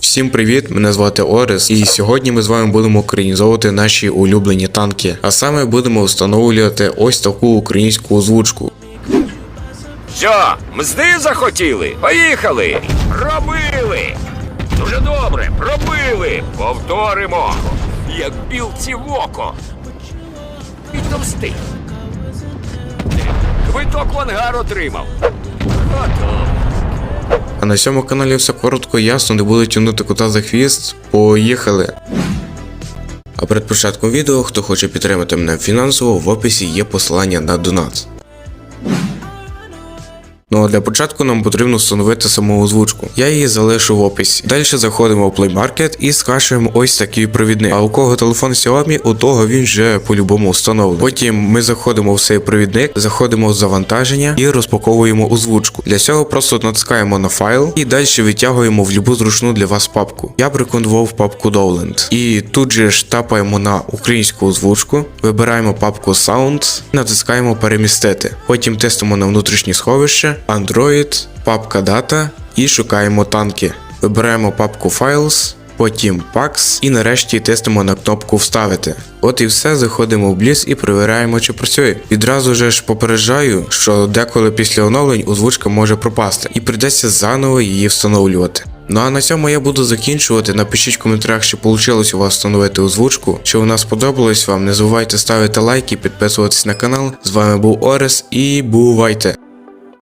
Всім привіт! Мене звати Орес, і сьогодні ми з вами будемо українізовувати наші улюблені танки. А саме будемо встановлювати ось таку українську озвучку. Що, мзди захотіли? Поїхали! Пробили! Дуже добре, пробили! Повторимо! Як білці в око! Відомсти! Квиток в ангар отримав! А на цьому каналі все коротко, ясно, не буду тягнути кота за хвіст. Поїхали! А перед початком відео, хто хоче підтримати мене фінансово, в описі є посилання на донат. Ну а для початку нам потрібно встановити саму озвучку. Я її залишу в описі. Далі заходимо в Play Market і скачуємо ось такий провідник. А у кого телефон Xiaomi, у того він вже по-любому встановлений. Потім ми заходимо в цей провідник, заходимо в завантаження і розпаковуємо озвучку. Для цього просто натискаємо на файл і далі витягуємо в любу зручну для вас папку. Я б рекомендував папку Dowland. І тут же ж тапаємо на українську озвучку, вибираємо папку Sound, натискаємо перемістити. Потім тестимо на внутрішнє сховище, Android, папка Data і шукаємо танки. Вибираємо папку Files, потім Pax і нарешті тестимо на кнопку Вставити. От і все, заходимо в Bliss і перевіряємо, чи працює. Відразу же ж попереджаю, що деколи після оновлень озвучка може пропасти, і прийдеться заново її встановлювати. Ну а на цьому я буду закінчувати. Напишіть в коментарях, чи вийшло у вас встановити озвучку. Чи вона сподобалась вам. Не забувайте ставити лайки, підписуватись на канал. З вами був Орес і бувайте!